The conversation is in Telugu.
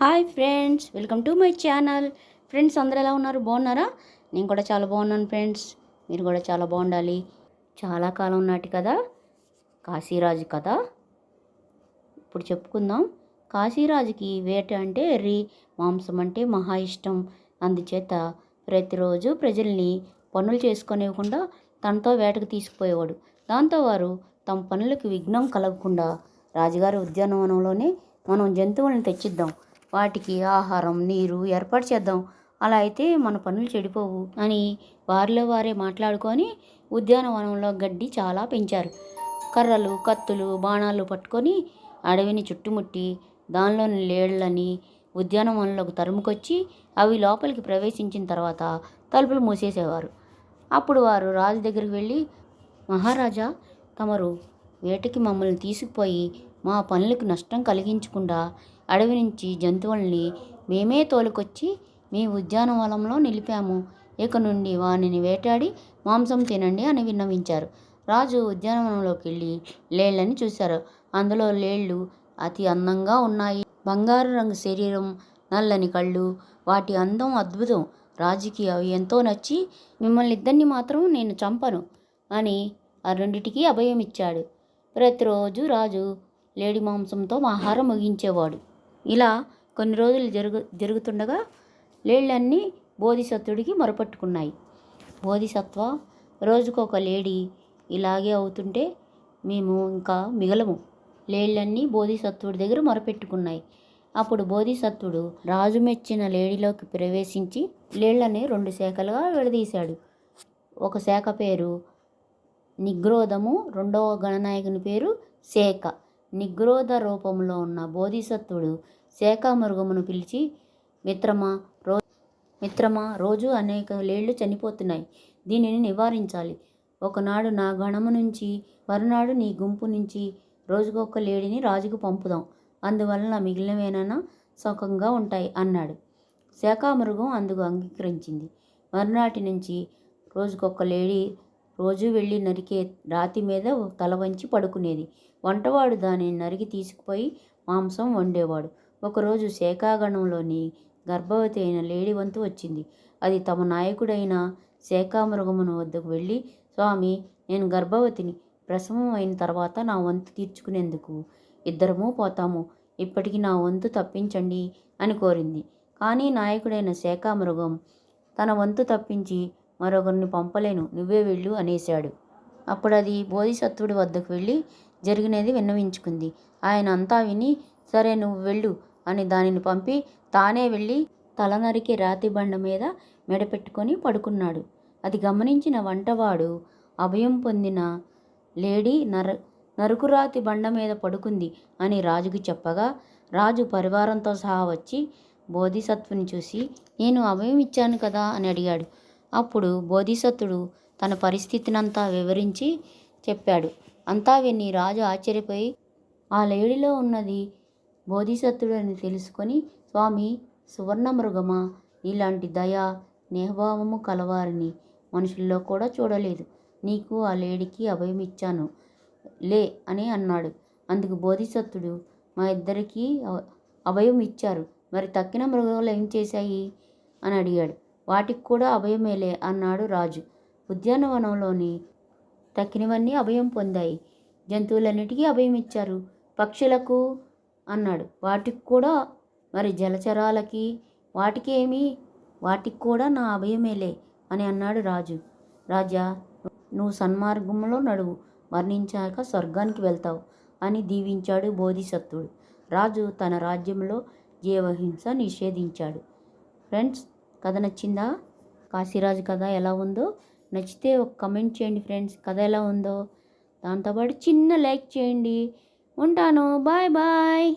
Hi friends welcome to my channel. Friends అందరు ఎలా ఉన్నారు? బాగున్నారా? నేను కూడా చాలా బాగున్నాను ఫ్రెండ్స్. మీరు కూడా చాలా బాగుండాలి. చాలా కాలం నాటి కదా కాశీరాజు కథ. ఇప్పుడు చెప్పుకుందాం. కాశీరాజుకి వేట అంటే ఎర్రి మాంసం అంటే మహా ఇష్టం. అందుచేత ప్రతిరోజు ప్రజల్ని పనులు చేసుకొనివ్వకుండా తనతో వేటకు తీసుకుపోయేవాడు. దాంతో వారు తమ పనులకు విఘ్నం కలగకుండా రాజుగారి ఉద్యానవనంలోనే మనం జంతువులను తెచ్చిద్దాం. వాటికి ఆహారం నీరు ఏర్పాటు చేద్దాం. అలా అయితే మన పనులు చెడిపోవు అని వారిలో వారే మాట్లాడుకొని ఉద్యానవనంలో గడ్డి చాలా పెంచారు. కర్రలు కత్తులు బాణాలు పట్టుకొని అడవిని చుట్టుముట్టి దానిలోని లేళ్ళని ఉద్యానవనంలోకి తరుముకొచ్చి అవి లోపలికి ప్రవేశించిన తర్వాత తలుపులు మూసేసేవారు. అప్పుడు వారు రాజు దగ్గరికి వెళ్ళి మహారాజా తమరు వేటకి మమ్మల్ని తీసుకుపోయి మా పనులకు నష్టం కలిగించకుండా అడవి నుంచి జంతువుల్ని మేమే తోలుకొచ్చి మీ ఉద్యానవనంలో నిలిపాము. ఇక నుండి వానిని వేటాడి మాంసం తినండి అని విన్నవించారు. రాజు ఉద్యానవనంలోకి వెళ్ళి లేళ్ళని చూశారు. అందులో లేళ్ళు అతి అందంగా ఉన్నాయి. బంగారు రంగు శరీరం నల్లని కళ్ళు వాటి అందం అద్భుతం. రాజుకి అవి ఎంతో నచ్చి మిమ్మల్ని ఇద్దరిని మాత్రం నేను చంపను అని ఆ రెండిటికి అభయం ఇచ్చాడు ప్రతిరోజు రాజు లేడి మాంసంతో ఆహారం ముగించేవాడు. ఇలా కొన్ని రోజులు జరుగు జరుగుతుండగా లేళ్ళన్నీ బోధిసత్వుడికి మొరపట్టుకున్నాయి. బోధిసత్వ రోజుకొక లేడీ ఇలాగే అవుతుంటే మేము ఇంకా మిగలము. లేళ్ళన్నీ బోధిసత్వుడి దగ్గర మొరపెట్టుకున్నాయి. అప్పుడు బోధిసత్వుడు రాజు మెచ్చిన లేడీలోకి ప్రవేశించి లేళ్ళని రెండు శాఖలుగా విడదీశాడు. ఒక శాఖ పేరు నిగ్రోధము రెండవ గణనాయకుని పేరు శేఖ. నిగ్రోధ రూపంలో ఉన్న బోధిసత్వుడు శేఖామృగమును పిలిచి మిత్రమా రో మిత్రమా రోజు అనేక లేళ్ళు చనిపోతున్నాయి. దీనిని నివారించాలి. ఒకనాడు నా గణము నుంచి మరునాడు నీ గుంపు నుంచి రోజుకొక లేడిని రాజుకు పంపుదాం. అందువలన మిగిలినవేనైనా సుఖంగా ఉంటాయి అన్నాడు. శాఖామృగం అందుకు అంగీకరించింది. మరునాటి నుంచి రోజుకొక లేడీ రోజు వెళ్ళి నరికే రాతి మీద తల వంచి పడుకునేది. వంటవాడు దానిని నరికి తీసుకుపోయి మాంసం వండేవాడు. ఒకరోజు శేఖాగణంలోని గర్భవతి అయిన లేడి వంతు వచ్చింది. అది తమ నాయకుడైన శేఖామృగమును వద్దకు వెళ్ళి స్వామి నేను గర్భవతిని. ప్రసవం అయిన తర్వాత నా వంతు తీర్చుకునేందుకు ఇద్దరము పోతాము. ఇప్పటికి నా వంతు తప్పించండి అని కోరింది. కానీ నాయకుడైన శేఖామృగం తన వంతు తప్పించి మరొకరిని పంపలేను నువ్వే వెళ్ళు అనేశాడు. అప్పుడు అది బోధిసత్వుడి వద్దకు వెళ్ళి జరిగినది విన్నవించుకుంది. ఆయన అంతా విని సరే నువ్వు వెళ్ళు అని దానిని పంపి తానే వెళ్ళి తల నరికి రాతి బండ మీద మెడపెట్టుకొని పడుకున్నాడు. అది గమనించిన వంటవాడు అభయం పొందిన లేడీ నర నరుకురాతి బండ మీద పడుకుంది అని రాజుకు చెప్పగా రాజు పరివారంతో సహా వచ్చి బోధిసత్వుని చూసి నేను అభయం ఇచ్చాను కదా అని అడిగాడు. అప్పుడు బోధిసత్వుడు తన పరిస్థితినంతా వివరించి చెప్పాడు. అంతా విని రాజు ఆశ్చర్యపోయి ఆ లేడిలో ఉన్నది బోధిసత్తుడు అని తెలుసుకొని స్వామి సువర్ణమృగమా? ఇలాంటి దయ స్నేహభావము కలవారిని మనుషుల్లో కూడా చూడలేదు. నీకు ఆ లేడికి అభయం ఇచ్చాను లే అని అన్నాడు. అందుకు బోధిసత్తుడు మా ఇద్దరికీ అభయం ఇచ్చారు మరి తక్కిన మృగాలు ఏం చేశాయి? అని అడిగాడు. వాటికి కూడా అభయమేలే అన్నాడు రాజు. ఉద్యానవనంలోని తక్కినవన్నీ అభయం పొందాయి. జంతువులన్నిటికీ అభయం ఇచ్చారు పక్షులకు అన్నాడు. వాటికి కూడా? మరి జలచరాలకి? వాటికి ఏమి? వాటికి కూడా నా అభయమేలే అని అన్నాడు రాజు. రాజా నువ్వు సన్మార్గంలో నడువు. మరణించాక స్వర్గానికి వెళ్తావు అని దీవించాడు బోధిసత్వుడు రాజు తన రాజ్యంలో జీవహింస నిషేధించాడు. ఫ్రెండ్స్ కథ నచ్చిందా? కాశీరాజు కథ ఎలా ఉందో నచ్చితే ఒక కమెంట్ చేయండి ఫ్రెండ్స్ కథ ఎలా ఉందో? దాంతోపాటు చిన్న లైక్ చేయండి. ఉంటాను. Bye bye